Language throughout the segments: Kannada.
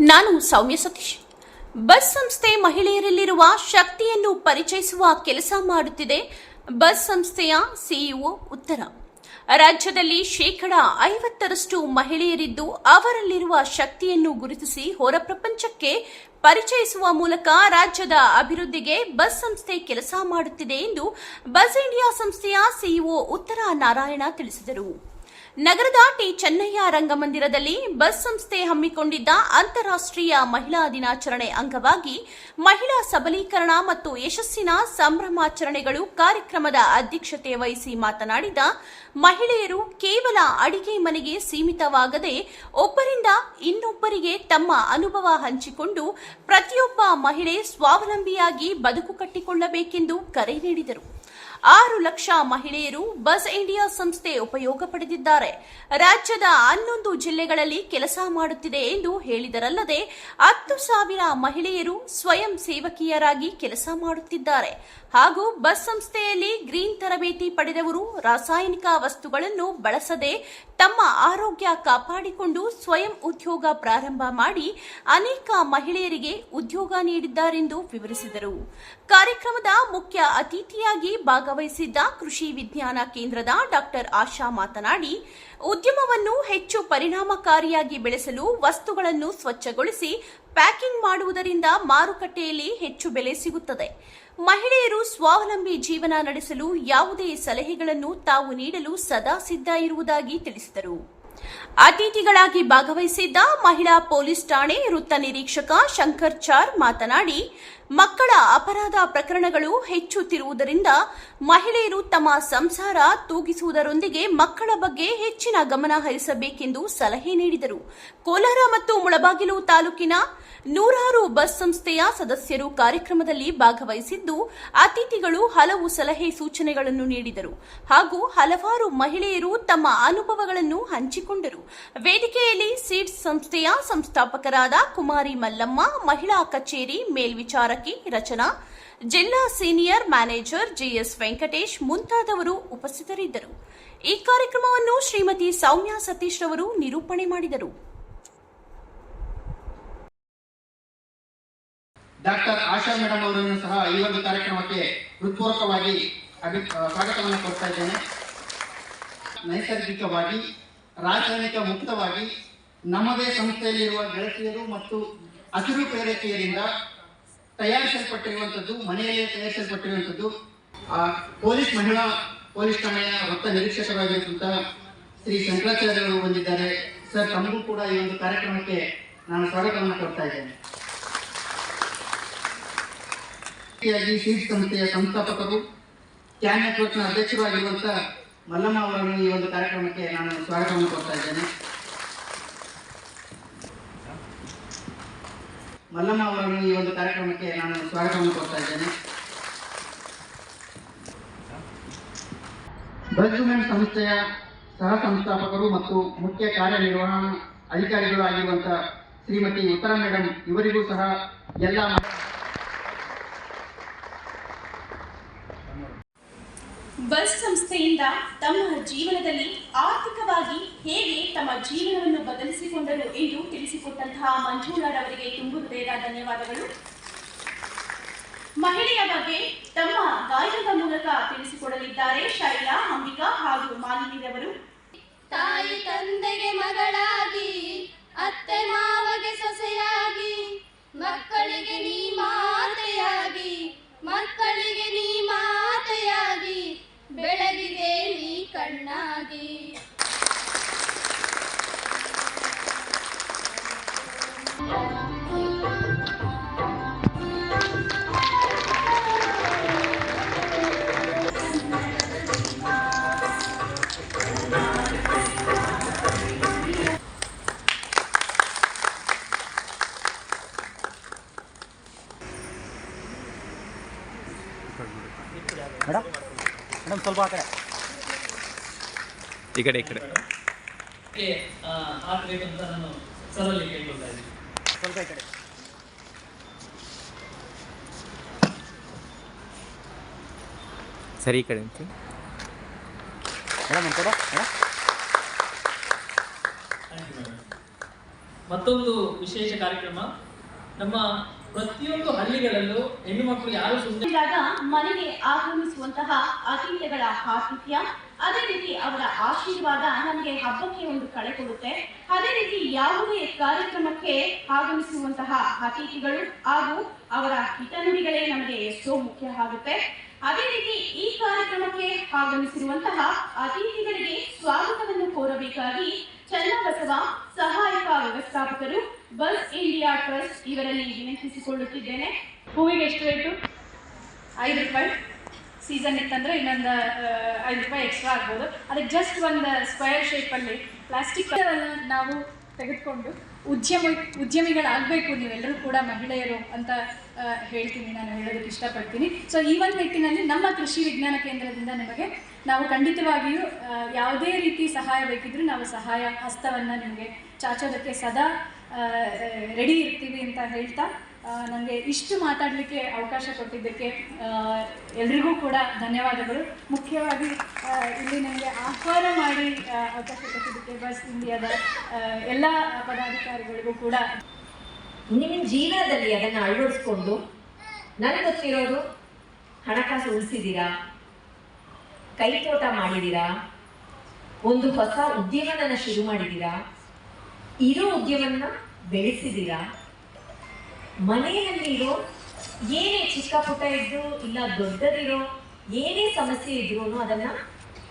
ನಾನು ಸೌಮ್ಯ ಸತೀಶ್. ಬಸ್ ಸಂಸ್ಥೆ ಮಹಿಳೆಯರಲ್ಲಿರುವ ಶಕ್ತಿಯನ್ನು ಪರಿಚಯಿಸುವ ಕೆಲಸ ಮಾಡುತ್ತಿದೆ ಬಸ್ ಸಂಸ್ಥೆಯ ಸಿಇಒ ಉತ್ತರ. ರಾಜ್ಯದಲ್ಲಿ ಶೇಕಡ ಐವತ್ತರಷ್ಟು ಮಹಿಳೆಯರಿದ್ದು ಅವರಲ್ಲಿರುವ ಶಕ್ತಿಯನ್ನು ಗುರುತಿಸಿ ಹೊರ ಪ್ರಪಂಚಕ್ಕೆ ಪರಿಚಯಿಸುವ ಮೂಲಕ ರಾಜ್ಯದ ಅಭಿವೃದ್ಧಿಗೆ ಬಸ್ ಸಂಸ್ಥೆ ಕೆಲಸ ಮಾಡುತ್ತಿದೆ ಎಂದು ಬಸ್ ಇಂಡಿಯಾ ಸಂಸ್ಥೆಯ ಸಿಇಒ ಉತ್ತರ ನಾರಾಯಣ ತಿಳಿಸಿದರು. ನಗರದ ಟಿ ಚೆನ್ನಯ್ಯ ರಂಗಮಂದಿರದಲ್ಲಿ ಬಸ್ ಸಂಸ್ಥೆ ಹಮ್ಮಿಕೊಂಡಿದ್ದ ಅಂತಾರಾಷ್ಟ್ರೀಯ ಮಹಿಳಾ ದಿನಾಚರಣೆ ಅಂಗವಾಗಿ ಮಹಿಳಾ ಸಬಲೀಕರಣ ಮತ್ತು ಯಶಸ್ಸಿನ ಸಂಭ್ರಮಾಚರಣೆಗಳು ಕಾರ್ಯಕ್ರಮದ ಅಧ್ಯಕ್ಷತೆ ವಹಿಸಿ ಮಾತನಾಡಿದ ಮಹಿಳೆಯರು ಕೇವಲ ಅಡಿಗೆ ಮನೆಗೆ ಸೀಮಿತವಾಗದೆ ಒಬ್ಬರಿಂದ ಇನ್ನೊಬ್ಬರಿಗೆ ತಮ್ಮ ಅನುಭವ ಹಂಚಿಕೊಂಡು ಪ್ರತಿಯೊಬ್ಬ ಮಹಿಳೆ ಸ್ವಾವಲಂಬಿಯಾಗಿ ಬದುಕು ಕಟ್ಟಿಕೊಳ್ಳಬೇಕೆಂದು ಕರೆ ನೀಡಿದರು. ಆರು ಲಕ್ಷ ಮಹಿಳೆಯರು ಬಸ್ ಇಂಡಿಯಾ ಸಂಸ್ಥೆ ಉಪಯೋಗ ಪಡೆದಿದ್ದಾರೆ. ರಾಜ್ಯದ ಹನ್ನೊಂದು ಜಿಲ್ಲೆಗಳಲ್ಲಿ ಕೆಲಸ ಮಾಡುತ್ತಿದೆ ಎಂದು ಹೇಳಿದರಲ್ಲದೆ, ಹತ್ತು ಸಾವಿರ ಮಹಿಳೆಯರು ಸ್ವಯಂ ಸೇವಕಿಯರಾಗಿ ಕೆಲಸ ಮಾಡುತ್ತಿದ್ದಾರೆ. ಹಾಗೂ ಬಸ್ ಸಂಸ್ಥೆಯಲ್ಲಿ ಗ್ರೀನ್ ತರಬೇತಿ ಪಡೆದವರು ರಾಸಾಯನಿಕ ವಸ್ತುಗಳನ್ನು ಬಳಸದೆ ತಮ್ಮ ಆರೋಗ್ಯ ಕಾಪಾಡಿಕೊಂಡು ಸ್ವಯಂ ಉದ್ಯೋಗ ಪ್ರಾರಂಭ ಮಾಡಿ ಅನೇಕ ಮಹಿಳೆಯರಿಗೆ ಉದ್ಯೋಗ ನೀಡಿದ್ದಾರೆಂದು ವಿವರಿಸಿದರು. ಕಾರ್ಯಕ್ರಮದ ಮುಖ್ಯ ಅತಿಥಿಯಾಗಿ ಭಾಗವಹಿಸಿದ್ದ ಕೃಷಿ ವಿಜ್ಞಾನ ಕೇಂದ್ರದ ಡಾಕ್ಟರ್ ಆಶಾ ಮಾತನಾಡಿ, ಉದ್ಯಮವನ್ನು ಹೆಚ್ಚು ಪರಿಣಾಮಕಾರಿಯಾಗಿ ಬೆಳೆಸಲು ವಸ್ತುಗಳನ್ನು ಸ್ವಚ್ಛಗೊಳಿಸಿ, ಪ್ಯಾಕಿಂಗ್ ಮಾಡುವುದರಿಂದ ಮಾರುಕಟ್ಟೆಯಲ್ಲಿ ಹೆಚ್ಚು ಬೆಲೆ ಸಿಗುತ್ತದೆ. ಮಹಿಳೆಯರು ಸ್ವಾವಲಂಬಿ ಜೀವನ ನಡೆಸಲು ಯಾವುದೇ ಸಲಹೆಗಳನ್ನು ತಾವು ನೀಡಲು ಸದಾ ಸಿದ್ಧ ಇರುವುದಾಗಿ ತಿಳಿಸಿದರು. ಅತಿಥಿಗಳಾಗಿ ಭಾಗವಹಿಸಿದ್ದ ಮಹಿಳಾ ಪೊಲೀಸ್ ಠಾಣೆ ವೃತ್ತ ನಿರೀಕ್ಷಕ ಶಂಕರ್ ಚಾರ್ ಮಾತನಾಡಿ ಮಕ್ಕಳ ಅಪರಾಧ ಪ್ರಕರಣಗಳು ಹೆಚ್ಚುತ್ತಿರುವುದರಿಂದ ಮಹಿಳೆಯರು ತಮ್ಮ ಸಂಸಾರ ತೂಗಿಸುವುದರೊಂದಿಗೆ ಮಕ್ಕಳ ಬಗ್ಗೆ ಹೆಚ್ಚಿನ ಗಮನ ಹರಿಸಬೇಕೆಂದು ಸಲಹೆ ನೀಡಿದರು. ಕೋಲಾರ ಮತ್ತು ಮುಳಬಾಗಿಲು ತಾಲೂಕಿನ ನೂರಾರು ಬಸ್ ಸಂಸ್ಥೆಯ ಸದಸ್ಯರು ಕಾರ್ಯಕ್ರಮದಲ್ಲಿ ಭಾಗವಹಿಸಿದ್ದು ಅತಿಥಿಗಳು ಹಲವು ಸಲಹೆ ಸೂಚನೆಗಳನ್ನು ನೀಡಿದರು. ಹಾಗೂ ಹಲವಾರು ಮಹಿಳೆಯರು ತಮ್ಮ ಅನುಭವಗಳನ್ನು ಹಂಚಿಕೊಂಡರು. ವೇದಿಕೆಯಲ್ಲಿ ಸೀಡ್ಸ್ ಸಂಸ್ಥೆಯ ಸಂಸ್ಥಾಪಕರಾದ ಕುಮಾರಿ ಮಲ್ಲಮ್ಮ, ಮಹಿಳಾ ಕಚೇರಿ ಮೇಲ್ವಿಚಾರಕಿ ರಚನಾ, ಜಿಲ್ಲಾ ಸೀನಿಯರ್ ಮ್ಯಾನೇಜರ್ ಜಿಎಸ್ ವೆಂಕಟೇಶ್ ಮುಂತಾದವರು ಉಪಸ್ಥಿತರಿದ್ದರು. ಈ ಕಾರ್ಯಕ್ರಮವನ್ನು ಶ್ರೀಮತಿ ಸೌಮ್ಯ ಸತೀಶ್ ರವರು ನಿರೂಪಣೆ ಮಾಡಿದರು. ಡಾಕ್ಟರ್ ಆಶಾ ಮೇಡಮ್ ಅವರನ್ನು ಸಹ ಈ ಒಂದು ಕಾರ್ಯಕ್ರಮಕ್ಕೆ ಹೃತ್ಪೂರ್ವಕವಾಗಿ ಸ್ವಾಗತವನ್ನು ಕೊಡ್ತಾ ಇದ್ದೇನೆ. ನೈಸರ್ಗಿಕವಾಗಿ, ರಾಸಾಯನಿಕ ಮುಕ್ತವಾಗಿ ನಮ್ಮದೇ ಸಂಸ್ಥೆಯಲ್ಲಿರುವ ಗೆಳತಿಯರು ಮತ್ತು ಹಸಿರು ಪ್ರೇರಕಿಯರಿಂದ ತಯಾರಿಸಲ್ಪಟ್ಟಿರುವಂಥದ್ದು ಮನೆಯಲ್ಲೇ ತಯಾರಿಸಲ್ಪಟ್ಟಿರುವಂಥದ್ದು ಆ, ಪೊಲೀಸ್ ಮಹಿಳಾ ಪೊಲೀಸ್ ಠಾಣೆಯ ವೃತ್ತ ನಿರೀಕ್ಷಕರಾಗಿರುವಂತಹ ಶ್ರೀ ಶಂಕರಾಚಾರ್ಯರು ಬಂದಿದ್ದಾರೆ. ಸರ್ ತಮಗೂ ಕೂಡ ಈ ಒಂದು ಕಾರ್ಯಕ್ರಮಕ್ಕೆ ನಾನು ಸ್ವಾಗತವನ್ನು ಕೊಡ್ತಾ ಇದ್ದೇನೆ. ಸೀಡ್ ಸಂಸ್ಥೆಯ ಸಂಸ್ಥಾಪಕರು ಕ್ಯಾನ್ ನೆಟ್ವರ್ಕ್ನ ಅಧ್ಯಕ್ಷರು ಆಗಿರುವಂತ ಮಲ್ಲಮ್ಮ ಅವರನ್ನು ಈ ಒಂದು ಕಾರ್ಯಕ್ರಮಕ್ಕೆ ನಾನು ಸ್ವಾಗತವನ್ನು ಕೊಡ್ತಾ ಇದ್ದೇನೆ. ಮಲ್ಲಮ್ಮ ಅವರನ್ನು ಈ ಒಂದು ಕಾರ್ಯಕ್ರಮಕ್ಕೆ ನಾನು ಸ್ವಾಗತವನ್ನು ಕೊಡ್ತಾ ಇದ್ದೇನೆ. ಬ್ರಜ್ಮೆಂಟ್ ಸಂಸ್ಥೆಯ ಸಹ ಸಂಸ್ಥಾಪಕರು ಮತ್ತು ಮುಖ್ಯ ಕಾರ್ಯನಿರ್ವಹಣಾ ಅಧಿಕಾರಿಗಳು ಆಗಿರುವಂತಹ ಶ್ರೀಮತಿ ಉತ್ತರ ಮೇಡಮ್ ಇವರಿಗೂ ಸಹ ಎಲ್ಲ ಬಸ್ ಸಂಸ್ಥೆಯಿಂದ ತಮ್ಮ ಜೀವನದಲ್ಲಿ ಆರ್ಥಿಕವಾಗಿ ಹೇಗೆ ತಮ್ಮ ಜೀವನವನ್ನು ಬದಲಿಸಿಕೊಂಡರು ಎಂದು ತಿಳಿಸಿಕೊಟ್ಟಂತಹ ಮಂಜುಳಾರವರಿಗೆ ತುಂಬು ಹೃದಯದ ಧನ್ಯವಾದಗಳು. ಮಹಿಳೆಯ ಬಗ್ಗೆ ತಮ್ಮ ಗಾಯನದ ಮೂಲಕ ತಿಳಿಸಿಕೊಡಲಿದ್ದಾರೆ. ಶೈಲಾ, ಅಂಬಿಕಾ ಹಾಗೂ ಮಾಲಿನಿರವರು. ಕಣ್ಣಾಗಿ. ಮೇಡಮ್ ಮೇಡಮ್ ಸ್ವಲ್ಪ ಆ ಕಡೆ. ಈ ಕಡೆ ಈ ಕಡೆ. ನಾನು ಸರಲ್ಲಿ ಕೇಳ್ಕೊಳ್ತಾ ಇದ್ದೀನಿ. ಸ್ವಲ್ಪ ಈ ಕಡೆ. ಸರಿ ಈ ಕಡೆ ಅಂತ ಮೇಡಮ್ ಕೊಡ ಮತ್ತೊಂದು ವಿಶೇಷ ಕಾರ್ಯಕ್ರಮ. ನಮ್ಮ ಪ್ರತಿಯೊಂದು ಹಳ್ಳಿಗಳಲ್ಲೂ ಹೆಣ್ಣು ಮಕ್ಕಳು ಯಾರು ಸುಂದರ ಇದ್ದಾಗ ಮನೆಗೆ ಆಗಮಿಸುವಂತಹ ಅತಿಥಿಗಳ ಆತಿಥ್ಯ ಅದೇ ರೀತಿ ಅವರ ಆಶೀರ್ವಾದ ನಮಗೆ ಹಬ್ಬಕ್ಕೆ ಒಂದು ಕಳೆ ಕೊಡುತ್ತೆ. ಅದೇ ರೀತಿ ಯಾವುದೇ ಕಾರ್ಯಕ್ರಮಕ್ಕೆ ಆಗಮಿಸುವಂತಹ ಅತಿಥಿಗಳು ಹಾಗೂ ಅವರ ಹಿತನುಡಿಗಳೇ ನಮಗೆ ಎಷ್ಟೋ ಮುಖ್ಯ ಆಗುತ್ತೆ. ಅದೇ ರೀತಿ ಈ ಕಾರ್ಯಕ್ರಮಕ್ಕೆ ಆಗಮಿಸಿರುವಂತಹ ಅತಿಥಿಗಳಿಗೆ ಸ್ವಾಗತವನ್ನು ಕೋರಬೇಕಾಗಿ ಚನ್ನಬಸವ ಸಹಾಯಕ ವ್ಯವಸ್ಥಾಪಕರು ಬಸ್ ಇಂಡಿಯಾ ಟ್ರಸ್ಟ್ ಇವರಲ್ಲಿ ವಿನಂತಿಸಿಕೊಳ್ಳುತ್ತಿದ್ದೇನೆ. ಹೂವಿಗೆ ಎಷ್ಟು ರೇಟು? ಐದು ರೂಪಾಯಿ. ಸೀಸನ್ ಇತ್ತಂದರೆ ಇನ್ನೊಂದು ಐದು ರೂಪಾಯಿ ಎಕ್ಸ್ಟ್ರಾ ಆಗ್ಬೋದು. ಅದಕ್ಕೆ ಜಸ್ಟ್ ಒಂದು ಸ್ಕ್ವೇರ್ ಶೇಪಲ್ಲಿ ಪ್ಲಾಸ್ಟಿಕ್ ನಾವು ತೆಗೆದುಕೊಂಡು ಉದ್ಯಮ, ಉದ್ಯಮಿಗಳಾಗಬೇಕು, ನೀವೆಲ್ಲರೂ ಕೂಡ ಮಹಿಳೆಯರು ಅಂತ ಹೇಳ್ತೀನಿ, ನಾನು ಹೇಳೋದಕ್ಕೆ ಇಷ್ಟಪಡ್ತೀನಿ. ಸೊ ಈ ಒಂದು ನಿಟ್ಟಿನಲ್ಲಿ ನಮ್ಮ ಕೃಷಿ ವಿಜ್ಞಾನ ಕೇಂದ್ರದಿಂದ ನಿಮಗೆ ನಾವು ಖಂಡಿತವಾಗಿಯೂ ಯಾವುದೇ ರೀತಿ ಸಹಾಯ ಬೇಕಿದ್ರೂ ನಾವು ಸಹಾಯ ಹಸ್ತವನ್ನು ನಿಮಗೆ ಚಾಚೋದಕ್ಕೆ ಸದಾ ರೆಡಿ ಇರ್ತೀವಿ ಅಂತ ಹೇಳ್ತಾ ನನಗೆ ಇಷ್ಟು ಮಾತಾಡಲಿಕ್ಕೆ ಅವಕಾಶ ಕೊಟ್ಟಿದ್ದಕ್ಕೆ ಎಲ್ರಿಗೂ ಕೂಡ ಧನ್ಯವಾದಗಳು. ಮುಖ್ಯವಾಗಿ ಇಲ್ಲಿ ನನಗೆ ಆಹ್ವಾನ ಮಾಡಿ ಅವಕಾಶ ಕೊಟ್ಟಿದ್ದಕ್ಕೆ ಬಸ್ ಇಂಡಿಯಾದ ಎಲ್ಲ ಪದಾಧಿಕಾರಿಗಳಿಗೂ ಕೂಡ. ನಿಮ್ಮ ಜೀವನದಲ್ಲಿ ಅದನ್ನು ಅಳವಡಿಸ್ಕೊಂಡು ನನಗೆ ಗೊತ್ತಿರೋದು ಹಣಕಾಸು ಉಳಿಸಿದ್ದೀರಾ ಕೈತೋಟ ಮಾಡಿದ್ದೀರಾ ಒಂದು ಹೊಸ ಉದ್ಯಮನ ಶುರು ಮಾಡಿದ್ದೀರಾ ಇರೋ ಉದ್ಯಮನ ಬೆಳೆಸಿದ್ದೀರಾ ಮನೆಯಲ್ಲಿ ಇರೋ ಏನೇ ಚಿಕ್ಕ ಪುಟ್ಟ ಇದ್ರು ಇಲ್ಲ ದೊಡ್ಡದಿರೋ, ಏನೇ ಸಮಸ್ಯೆ ಇದ್ರು ಅದನ್ನ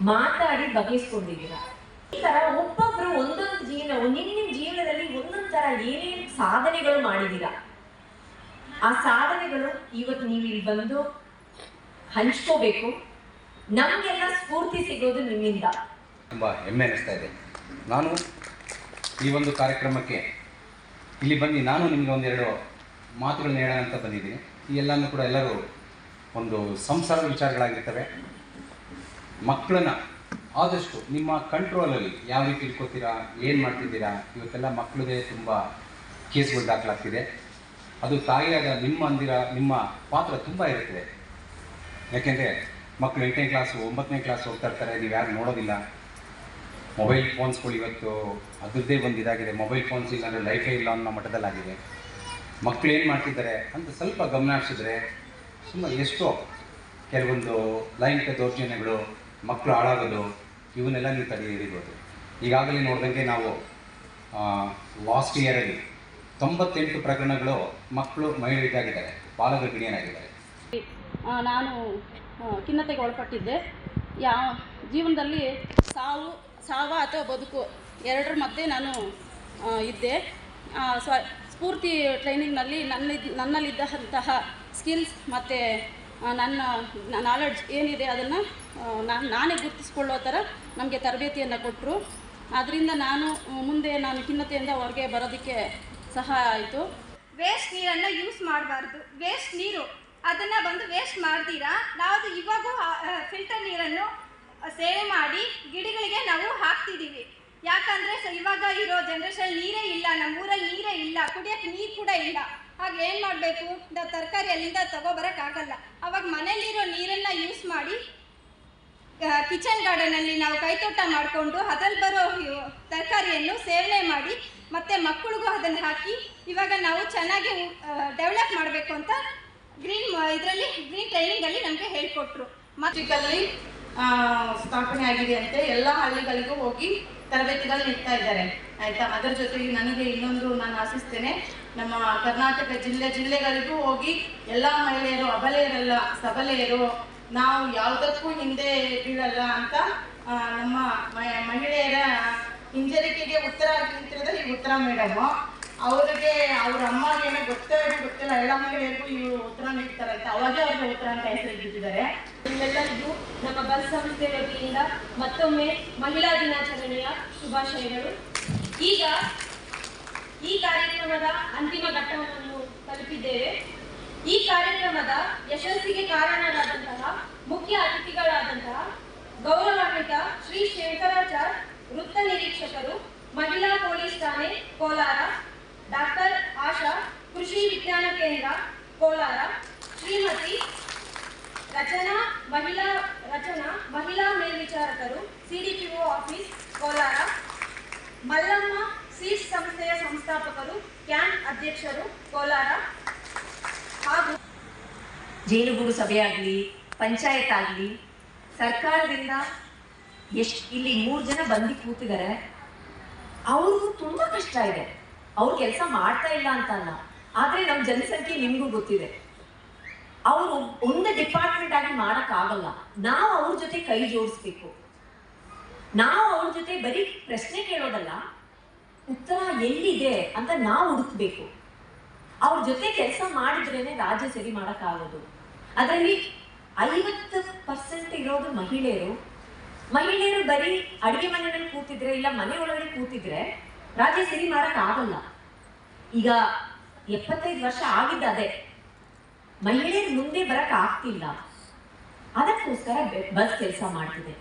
ಮಾತಾಡಿ ಬಗೆಹರಿಸ್ಕೊಂಡಿದ್ದೀರಾ ಈ ತರ ಒಬ್ಬೊಬ್ರು ಒಂದೊಂದು ಜೀವನ ನಿಮ್ ಜೀವನದಲ್ಲಿ ಒಂದೊಂದು ತರ ಏನೇನು ಸಾಧನೆಗಳು ಮಾಡಿದೀರ ಆ ಸಾಧನೆಗಳು ಇವತ್ತು ನೀವು ಇಲ್ಲಿ ಬಂದು ಹಂಚ್ಕೋಬೇಕು. ನಮಗೆಲ್ಲ ಸ್ಫೂರ್ತಿ ಸಿಗೋದು ನಿಮ್ಮಿಂದ. ತುಂಬಾ ಹೆಮ್ಮೆ ಅನಿಸ್ತಾ ಇದೆ. ನಾನು ಈ ಒಂದು ಕಾರ್ಯಕ್ರಮಕ್ಕೆ ಇಲ್ಲಿ ಬನ್ನಿ. ನಾನು ನಿಮಗೆ ಒಂದೆರಡು ಮಾತುಗಳನ್ನ ಹೇಳೋಣ ಅಂತ ಬಂದಿದ್ದೀನಿ. ಈ ಎಲ್ಲನೂ ಕೂಡ ಎಲ್ಲರೂ ಒಂದು ಸಂಸಾರದ ವಿಚಾರಗಳಾಗಿರ್ತವೆ. ಮಕ್ಕಳನ್ನ ಆದಷ್ಟು ನಿಮ್ಮ ಕಂಟ್ರೋಲಲ್ಲಿ ಯಾವ ರೀತಿ ಇಟ್ಕೋತೀರಾ ಏನು ಮಾಡ್ತಿದ್ದೀರಾ, ಇವತ್ತೆಲ್ಲ ಮಕ್ಕಳದೇ ತುಂಬ ಕೇಸ್ಗಳು ದಾಖಲಾಗ್ತಿದೆ. ಅದು ತಾಯಿಯಾದ ನಿಮ್ಮ ಅಂದಿರ, ನಿಮ್ಮ ಪಾತ್ರ ತುಂಬ ಇರುತ್ತದೆ. ಯಾಕೆಂದರೆ ಮಕ್ಕಳು ಎಂಟನೇ ಕ್ಲಾಸು ಒಂಬತ್ತನೇ ಕ್ಲಾಸ್ ಹೋಗ್ತಾ ಇರ್ತಾರೆ, ನೀವು ಯಾರು ನೋಡೋದಿಲ್ಲ. ಮೊಬೈಲ್ ಫೋನ್ಸ್ಗಳು ಇವತ್ತು ಅದರದ್ದೇ ಒಂದು ಇದಾಗಿದೆ ಮೊಬೈಲ್ ಫೋನ್ಸ್ ಇಲ್ಲ ಅಂದರೆ ಲೈಫೇ ಇಲ್ಲ ಅನ್ನೋ ಮಟ್ಟದಲ್ಲಾಗಿದೆ. ಮಕ್ಕಳು ಏನು ಮಾಡ್ತಿದ್ದಾರೆ ಅಂತ ಸ್ವಲ್ಪ ಗಮನ ಹರಿಸಿದ್ರೆ ಸುಮ್ಮನೆ ಎಷ್ಟೋ ಕೆಲವೊಂದು ಲೈಂಗಿಕ ದೌರ್ಜನ್ಯಗಳು ಮಕ್ಕಳು ಹಾಳಾಗೋದು ಇವನ್ನೆಲ್ಲ ನೀವು ತಡೆ ಈಗಾಗಲೇ ನೋಡಿದಂಗೆ ನಾವು ಲಾಸ್ಟ್ ಇಯರಲ್ಲಿ ತೊಂಬತ್ತೆಂಟು ಪ್ರಕರಣಗಳು ಮಕ್ಕಳು ಮಹಿಳೆಯರಿಗಾಗಿದ್ದಾರೆ ಬಾಲಕ ಆ, ನಾನು ಖಿನ್ನತೆಗೆ ಒಳಪಟ್ಟಿದ್ದೆ. ಯಾವ ಜೀವನದಲ್ಲಿ ಸಾವು ಸಾವ ಅಥವಾ ಬದುಕು ಎರಡರ ಮಧ್ಯೆ ನಾನು ಇದ್ದೆ. ಸ್ವ ಸ್ಫೂರ್ತಿ ಟ್ರೈನಿಂಗ್ನಲ್ಲಿ ನನ್ನ ನನ್ನಲ್ಲಿದ್ದಂತಹ ಸ್ಕಿಲ್ಸ್ ಮತ್ತು ನನ್ನ ನಾಲೆಡ್ಜ್ ಏನಿದೆ ಅದನ್ನು ನಾನು ನಾನೇ ಗುರುತಿಸ್ಕೊಳ್ಳೋ ಥರ ನಮಗೆ ತರಬೇತಿಯನ್ನು ಕೊಟ್ಟರು ಅದರಿಂದ ನಾನು ಮುಂದೆ ನಾನು ಖಿನ್ನತೆಯಿಂದ ಹೊರಗೆ ಬರೋದಕ್ಕೆ ಸಹಾಯ ಆಯಿತು. ವೇಸ್ಟ್ ನೀರನ್ನು ಯೂಸ್ ಮಾಡಬಾರ್ದು. ವೇಸ್ಟ್ ನೀರು. ಅದನ್ನು ಬಂದು ವೇಸ್ಟ್ ಮಾಡ್ತೀರಾ? ನಾವು ಇವಾಗೂ ಫಿಲ್ಟರ್ ನೀರನ್ನು ಸೇವ್ ಸೇವೆ ಮಾಡಿ ಗಿಡಗಳಿಗೆ ನಾವು ಹಾಕ್ತಿದ್ದೀವಿ ಯಾಕಂದರೆ ಇವಾಗ ಇರೋ ಜನರೇಷನ್ ನೀರೇ ಇಲ್ಲ ನಮ್ಮ ಊರಲ್ಲಿ ನೀರೇ ಇಲ್ಲ ಕುಡಿಯಕ್ಕೆ ನೀರು ಕೂಡ ಇಲ್ಲ. ಆಗ ಏನು ಮಾಡಬೇಕು? ತರಕಾರಿ ಅಲ್ಲಿಂದ ಆಗಲ್ಲ ಅವಾಗ ಮನೇಲಿರೋ ನೀರನ್ನು ಯೂಸ್ ಮಾಡಿ ಕಿಚನ್ ಗಾರ್ಡನಲ್ಲಿ ನಾವು ಕೈತೋಟ ಮಾಡಿಕೊಂಡು ಅದ್ರಲ್ಲಿ ಬರೋ ತರಕಾರಿಯನ್ನು ಸೇವನೆ ಮಾಡಿ, ಮತ್ತೆ ಮಕ್ಕಳಿಗೂ ಅದನ್ನು ಹಾಕಿ, ಇವಾಗ ನಾವು ಚೆನ್ನಾಗಿ ಡೆವಲಪ್ ಮಾಡಬೇಕು ಅಂತ ಗ್ರೀನ್ ಇದರಲ್ಲಿ ಗ್ರೀನ್ ಟ್ರೈನಿಂಗಲ್ಲಿ ನಮಗೆ ಹೇಳ್ಕೊಟ್ರು. ಮತ್ತು ಸ್ಥಾಪನೆ ಆಗಿದೆ ಅಂತೆ. ಎಲ್ಲ ಹಳ್ಳಿಗಳಿಗೂ ಹೋಗಿ ತರಬೇತಿಗಳು ನೀಡ್ತಾ ಇದ್ದಾರೆ. ಆಯ್ತಾ? ಅದರ ಜೊತೆಗೆ ನನಗೆ ಇನ್ನೊಂದು ನಾನು ಆಶಿಸ್ತೇನೆ, ನಮ್ಮ ಕರ್ನಾಟಕ ಜಿಲ್ಲೆ ಜಿಲ್ಲೆಗಳಿಗೂ ಹೋಗಿ ಎಲ್ಲ ಮಹಿಳೆಯರು, ಅಬಲೆಯರಲ್ಲ, ಸಬಲೆಯರು, ನಾವು ಯಾವುದಕ್ಕೂ ಹಿಂದೆ ಬೀಳಲ್ಲ ಅಂತ ನಮ್ಮ ಮಹಿಳೆಯರ ಹಿಂಜರಿಕೆಗೆ ಉತ್ತರ ಆಗಿರೋದ್ರೆ ಈ ಉತ್ತರ ಮೇಡಮ್. ಅವ್ರಿಗೆ, ಅವ್ರ ಅಮ್ಮಗೆ ಏನೋ ಗೊತ್ತೇ ಗೊತ್ತಿಲ್ಲ, ಎಲ್ಲ ಮಹಿಳೆಯರಿಗೂ ಇವರು ಉತ್ತರ ನೀಡ್ತಾರಂತೆ ಅವಾಗೇ ಅವ್ರಿಗೆ ಉತ್ತರ ಅಂತ ಹೆಸರಿಟ್ಟಿದ್ದಾರೆ. ನಿಮ್ಮೆಲ್ಲರಿಗೂ ನಮ್ಮ ಬಸ್ ಸಂಸ್ಥೆ ವತಿಯಿಂದ ಮತ್ತೊಮ್ಮೆ ಮಹಿಳಾ ದಿನಾಚರಣೆಯ ಶುಭಾಶಯಗಳು. ಈಗ ಈ ಕಾರ್ಯಕ್ರಮದ ಅಂತಿಮ ಘಟ್ಟವನ್ನು ತಲುಪಿದ್ದೇವೆ. ಈ ಕಾರ್ಯಕ್ರಮದ ಯಶಸ್ಸಿಗೆ ಕಾರಣರಾದಂತಹ ಮುಖ್ಯ ಅತಿಥಿಗಳಾದಂತಹ ಗೌರವಾನ್ವಿತ ಶ್ರೀ ಶಂಕರಾಚಾರ್ ವೃತ್ತ ನಿರೀಕ್ಷಕರು, ಮಹಿಳಾ ಪೊಲೀಸ್ ಠಾಣೆ ಕೋಲಾರ, ಡಾಕ್ಟರ್ ಆಶಾ, ಕೃಷಿ ವಿಜ್ಞಾನ ಕೇಂದ್ರ ಕೋಲಾರ, ಶ್ರೀಮತಿ ರಚನಾ ಮಹಿಳಾ ರಚನಾ, ಮಹಿಳಾ ಮೇಲ್ವಿಚಾರಕರು ಸಿಡಿಪಿಒ ಆಫೀಸ್, ಕೋಲಾರ. ಮಲ್ಲಮ್ಮ ಸೀಸ್ ಸಂಸ್ಥೆಯ ಸಂಸ್ಥಾಪಕರು, ಕ್ಯಾನ್ ಅಧ್ಯಕ್ಷರು, ಕೋಲಾರ. ಹಾಗೂ ಜೇನುಗೂಡು ಸಭೆಯಾಗಲಿ ಪಂಚಾಯತ್ ಆಗಲಿ ಸರ್ಕಾರದಿಂದ ಎಷ್ಟು ಇಲ್ಲಿ ಮೂರು ಜನ ಬಂದು ಕೂತಿದ್ದಾರೆ ಅವ್ರಿಗೂ ತುಂಬ ಕಷ್ಟ ಇದೆ. ಅವ್ರು ಕೆಲಸ ಮಾಡ್ತಾ ಇಲ್ಲ ಅಂತ ಅಲ್ಲ ಆದರೆ ನಮ್ಮ ಜನಸಂಖ್ಯೆ ನಿಮಗೂ ಗೊತ್ತಿದೆ. ಅವರು ಒಂದು ಡಿಪಾರ್ಟ್ಮೆಂಟ್ ಆಗಿ ಮಾಡೋಕ್ಕಾಗಲ್ಲ ನಾವು ಅವ್ರ ಜೊತೆ ಕೈ ಜೋಡಿಸ್ಬೇಕು. ನಾವು ಅವ್ರ ಜೊತೆ ಬರೀ ಪ್ರಶ್ನೆ ಕೇಳೋದಲ್ಲ, ಉತ್ತರ ಎಲ್ಲಿದೆ ಅಂತ ನಾವು ಹುಡುಕ್ಬೇಕು. ಅವ್ರ ಜೊತೆ ಕೆಲಸ ಮಾಡಿದ್ರೇನೆ ರಾಜ್ಯ ಸರಿ ಮಾಡೋಕ್ಕಾಗೋದು ಅದರಲ್ಲಿ ಐವತ್ತು ಪರ್ಸೆಂಟ್ ಇರೋದು ಮಹಿಳೆಯರು. ಮಹಿಳೆಯರು ಬರೀ ಅಡುಗೆ ಮನೆಯಲ್ಲಿ ಕೂತಿದ್ರೆ ಇಲ್ಲ ಮನೆ ಒಳಗಡೆ ಕೂತಿದ್ರೆ ರಾಜ್ಯ ಸರಿ ಮಾಡೋಕ್ಕಾಗಲ್ಲ ಈಗ ಎಪ್ಪತ್ತೈದು ವರ್ಷ ಆಗಿದ್ದ ಅದೇ ಮಹಿಳೆಯರು ಮುಂದೆ ಬರಕ್ ಆಗ್ತಿಲ್ಲ. ಅದಕ್ಕೋಸ್ಕರ ಬಸ್ ಕೆಲಸ ಮಾಡ್ತಿದೆ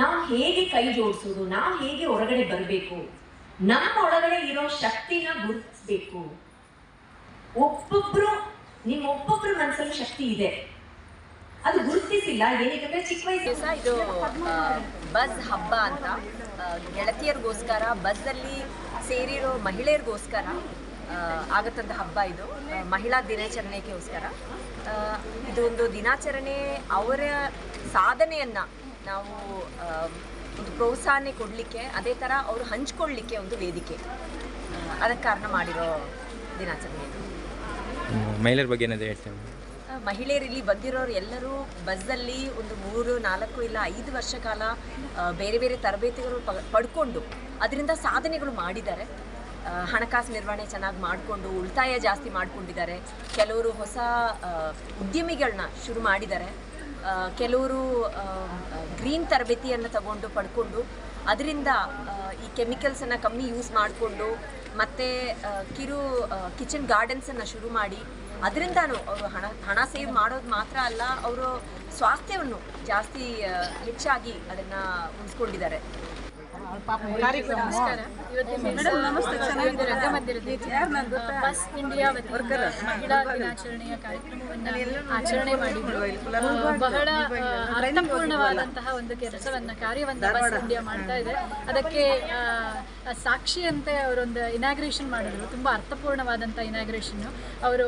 ನಾವು ಹೇಗೆ ಕೈ ಜೋಡಿಸೋದು, ನಾವು ಹೇಗೆ ಹೊರಗಡೆ ಬರಬೇಕು, ನಮ್ಮ ಒಳಗಡೆ ಇರೋ ಶಕ್ತಿನ ಗುರುತಿಸ್ಬೇಕು. ಒಬ್ಬೊಬ್ರು ನಿಮ್ಮ ಒಬ್ಬೊಬ್ರ ಮನಸ್ಸಲ್ಲಿ ಶಕ್ತಿ ಇದೆ. ಅದು ಗುರುತಿಸಿಲ್ಲ ಏನಕ್ಕೆ ಚಿಕ್ಕ ವಯಸ್ಸು. ಇದು ಬಸ್ ಹಬ್ಬ ಅಂತ ಗೆಳತಿಯರಿಗೋಸ್ಕರ, ಬಸ್ಸಲ್ಲಿ ಸೇರಿರೋ ಮಹಿಳೆಯರಿಗೋಸ್ಕರ ಆ, ಆಗತ್ತಂತ ಹಬ್ಬ ಇದು. ಮಹಿಳಾ ದಿನಾಚರಣೆಗೋಸ್ಕರ. ಇದೊಂದು ದಿನಾಚರಣೆ ಅವರ ಸಾಧನೆಯನ್ನು ನಾವು ಒಂದು ಪ್ರೋತ್ಸಾಹನೆ ಕೊಡಲಿಕ್ಕೆ ಅದೇ ಥರ ಅವರು ಹಂಚ್ಕೊಳ್ಳಿಕ್ಕೆ ಒಂದು ವೇದಿಕೆ. ಅದಕ್ಕೆ ಕಾರಣ ಮಾಡಿರೋ ದಿನಾಚರಣೆ ಮಹಿಳೆಯರ ಬಗ್ಗೆ ಏನಾದರೂ ಹೇಳ್ತೇವೆ ಮಹಿಳೆಯರಲ್ಲಿ ಮಹಿಳೆಯರು ಇಲ್ಲಿ ಬಂದಿರೋರು ಎಲ್ಲರೂ ಬಸ್ಸಲ್ಲಿ ಒಂದು ಮೂರು ನಾಲ್ಕು ಇಲ್ಲ ಐದು ವರ್ಷ ಕಾಲ ಬೇರೆ ಬೇರೆ ತರಬೇತಿಗಳು ಪಡ್ಕೊಂಡು ಅದರಿಂದ ಸಾಧನೆಗಳು ಮಾಡಿದ್ದಾರೆ. ಹಣಕಾಸು ನಿರ್ವಹಣೆ ಚೆನ್ನಾಗಿ ಮಾಡಿಕೊಂಡು ಉಳಿತಾಯ ಜಾಸ್ತಿ ಮಾಡ್ಕೊಂಡಿದ್ದಾರೆ. ಕೆಲವರು ಹೊಸ ಉದ್ಯಮಿಗಳನ್ನ ಶುರು ಮಾಡಿದ್ದಾರೆ. ಕೆಲವರು ಗ್ರೀನ್ ತರಬೇತಿಯನ್ನು ತಗೊಂಡು ಪಡ್ಕೊಂಡು ಅದರಿಂದ ಈ ಕೆಮಿಕಲ್ಸನ್ನು ಕಮ್ಮಿ ಯೂಸ್ ಮಾಡಿಕೊಂಡು ಮತ್ತು ಕಿರು ಕಿಚನ್ ಗಾರ್ಡನ್ಸನ್ನು ಶುರು ಮಾಡಿ ಅದರಿಂದನೂ ಅವರು ಹಣ ಹಣ ಸೇವ್ ಮಾಡೋದು ಮಾತ್ರ ಅಲ್ಲ ಅವರು ಸ್ವಾಸ್ಥ್ಯವನ್ನು ಜಾಸ್ತಿ ಹೆಚ್ಚಾಗಿ ಅದನ್ನು ಉಳಿಸ್ಕೊಂಡಿದ್ದಾರೆ. ನಮಸ್ಕಾರ. ದಿವಸ ರಂಗಮಂದಿರದಲ್ಲಿ ಬಸ್ ಇಂಡಿಯಾ ವತಿಯಿಂದ ಮಹಿಳಾ ದಿನಾಚರಣೆಯ ಕಾರ್ಯಕ್ರಮವನ್ನು ಆಚರಣೆ ಮಾಡಿದ್ರು. ಬಹಳ ಅರ್ಥಪೂರ್ಣವಾದಂತಹ ಒಂದು ಕೆಲಸವನ್ನ ಕಾರ್ಯವನ್ನ ಬಸ್ ಇಂಡಿಯಾ ಮಾಡ್ತಾ ಇದೆ. ಅದಕ್ಕೆ ಆ, ಸಾಕ್ಷಿಯಂತೆ ಅವರೊಂದು ಇನಾಗ್ರೇಷನ್ ಮಾಡಿದ್ರು. ತುಂಬ ಅರ್ಥಪೂರ್ಣವಾದಂಥ ಇನಾಗ್ರೇಷನ್ನು ಅವರು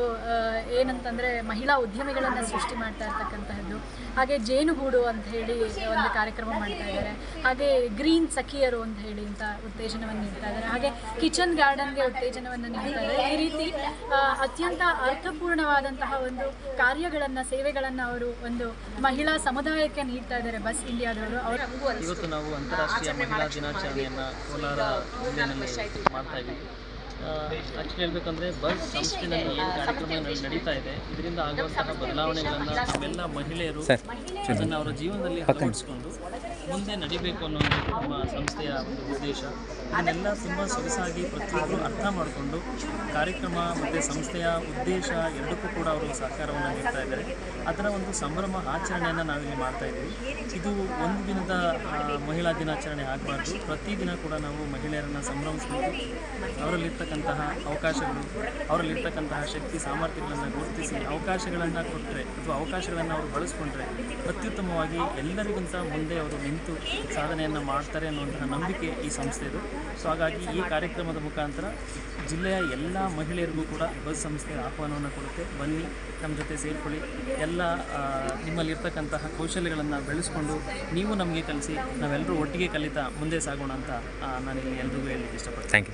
ಏನಂತಂದರೆ ಮಹಿಳಾ ಉದ್ಯಮಿಗಳನ್ನು ಸೃಷ್ಟಿ ಮಾಡ್ತಾ ಇರ್ತಕ್ಕಂತಹದ್ದು. ಹಾಗೆ ಜೇನುಗೂಡು ಅಂತ ಹೇಳಿ ಒಂದು ಕಾರ್ಯಕ್ರಮ ಮಾಡ್ತಾ ಇದ್ದಾರೆ. ಹಾಗೆ ಗ್ರೀನ್ ಸಖಿಯರು ಅಂತ ಹೇಳಿ ಅಂತ ಉತ್ತೇಜನವನ್ನು ನೀಡ್ತಾ ಇದ್ದಾರೆ. ಹಾಗೆ ಕಿಚನ್ ಗಾರ್ಡನ್ಗೆ ಉತ್ತೇಜನವನ್ನು ನೀಡ್ತಾ ಇದ್ದಾರೆ. ಈ ರೀತಿ ಅತ್ಯಂತ ಅರ್ಥಪೂರ್ಣವಾದಂತಹ ಒಂದು ಕಾರ್ಯಗಳನ್ನು ಸೇವೆಗಳನ್ನು ಅವರು ಒಂದು ಮಹಿಳಾ ಸಮುದಾಯಕ್ಕೆ ನೀಡ್ತಾ ಇದ್ದಾರೆ ಬಸ್ ಇಂಡಿಯಾದವರು. ಅವರ ಇವತ್ತು ನಾವು ಅಂತಾರಾಷ್ಟ್ರೀಯ ಮಹಿಳಾ ದಿನಾಚರಣೆಯನ್ನು ಕೋಲಾರ ಮಾಡ್ತಾ ಇದ್ದೀವಿ ಆ್ಯಕ್ಚುಲಿ ಹೇಳ್ಬೇಕಂದ್ರೆ ಬಸ್ ಸಂಸ್ಥೆಯಲ್ಲಿ ಏನು ಕಾರ್ಯಕ್ರಮ ನ- ನಡೀತಾ ಇದೆ. ಇದರಿಂದ ಆಗುವಂತಹ ಬದಲಾವಣೆಗಳನ್ನು ನಾವೆಲ್ಲ ಮಹಿಳೆಯರು ಅದನ್ನು ಅವರ ಜೀವನದಲ್ಲಿ ಅಳವಡಿಸಿಕೊಂಡು ಮುಂದೆ ನಡಿಬೇಕು ಅನ್ನೋದು ನಮ್ಮ ಸಂಸ್ಥೆಯ ಒಂದು ಉದ್ದೇಶ. ಅದನ್ನೆಲ್ಲ ತುಂಬ ಸೊಗಸಾಗಿ ಪ್ರತಿಯೊಬ್ಬರು ಅರ್ಥ ಮಾಡಿಕೊಂಡು ಕಾರ್ಯಕ್ರಮ ಮತ್ತು ಸಂಸ್ಥೆಯ ಉದ್ದೇಶ ಎರಡಕ್ಕೂ ಕೂಡ ಅವರು ಸಹಕಾರವನ್ನು ನೀಡ್ತಾ ಇದ್ದಾರೆ. ಅದರ ಒಂದು ಸಂಭ್ರಮ ಆಚರಣೆಯನ್ನು ನಾವಿಲ್ಲಿ ಮಾಡ್ತಾ ಇದ್ದೀವಿ. ಇದು ಒಂದು ದಿನದ ಮಹಿಳಾ ದಿನಾಚರಣೆ ಆಗಬಾರ್ದು. ಪ್ರತಿದಿನ ಕೂಡ ನಾವು ಮಹಿಳೆಯರನ್ನು ಸಂಭ್ರಮಿಸ್ಬೋದು ಅವರಲ್ಲಿರ್ತಕ್ಕಂತಹ ಅವಕಾಶಗಳು, ಅವರಲ್ಲಿರ್ತಕ್ಕಂತಹ ಶಕ್ತಿ, ಸಾಮರ್ಥ್ಯಗಳನ್ನು ಗುರುತಿಸಿ ಅವಕಾಶಗಳನ್ನು ಕೊಟ್ಟರೆ ಅಥವಾ ಅವಕಾಶಗಳನ್ನು ಅವರು ಬಳಸ್ಕೊಂಡ್ರೆ ಅತ್ಯುತ್ತಮವಾಗಿ ಎಲ್ಲರಿಗಿಂತ ಮುಂದೆ ಅವರು ನಿಂತು ಸಾಧನೆಯನ್ನು ಮಾಡ್ತಾರೆ ಅನ್ನುವಂತಹ ನಂಬಿಕೆ ಈ ಸಂಸ್ಥೆದು ಸೊ ಹಾಗಾಗಿ ಈ ಕಾರ್ಯಕ್ರಮದ ಮುಖಾಂತರ ಜಿಲ್ಲೆಯ ಎಲ್ಲ ಮಹಿಳೆಯರಿಗೂ ಕೂಡ ಬಸ್ ಸಂಸ್ಥೆ ಆಹ್ವಾನವನ್ನು ಕೊಡುತ್ತೆ. ಬನ್ನಿ ನಮ್ಮ ಜೊತೆ ಸೇರಿಕೊಳ್ಳಿ. ಎಲ್ಲ ನಿಮ್ಮಲ್ಲಿರ್ತಕ್ಕಂತಹ ಕೌಶಲ್ಯಗಳನ್ನು ಬೆಳೆಸ್ಕೊಂಡು ನೀವು ನಮಗೆ ಕಲಿಸಿ, ನಾವೆಲ್ಲರೂ ಒಟ್ಟಿಗೆ ಕಲಿತಾ ಮುಂದೆ ಸಾಗೋಣ ಅಂತ ನಾನು ಇಲ್ಲಿ ಎಲ್ರಿಗೂ ಹೇಳಲಿಕ್ಕೆ ಇಷ್ಟಪಡ್ತೀನಿ. Thank you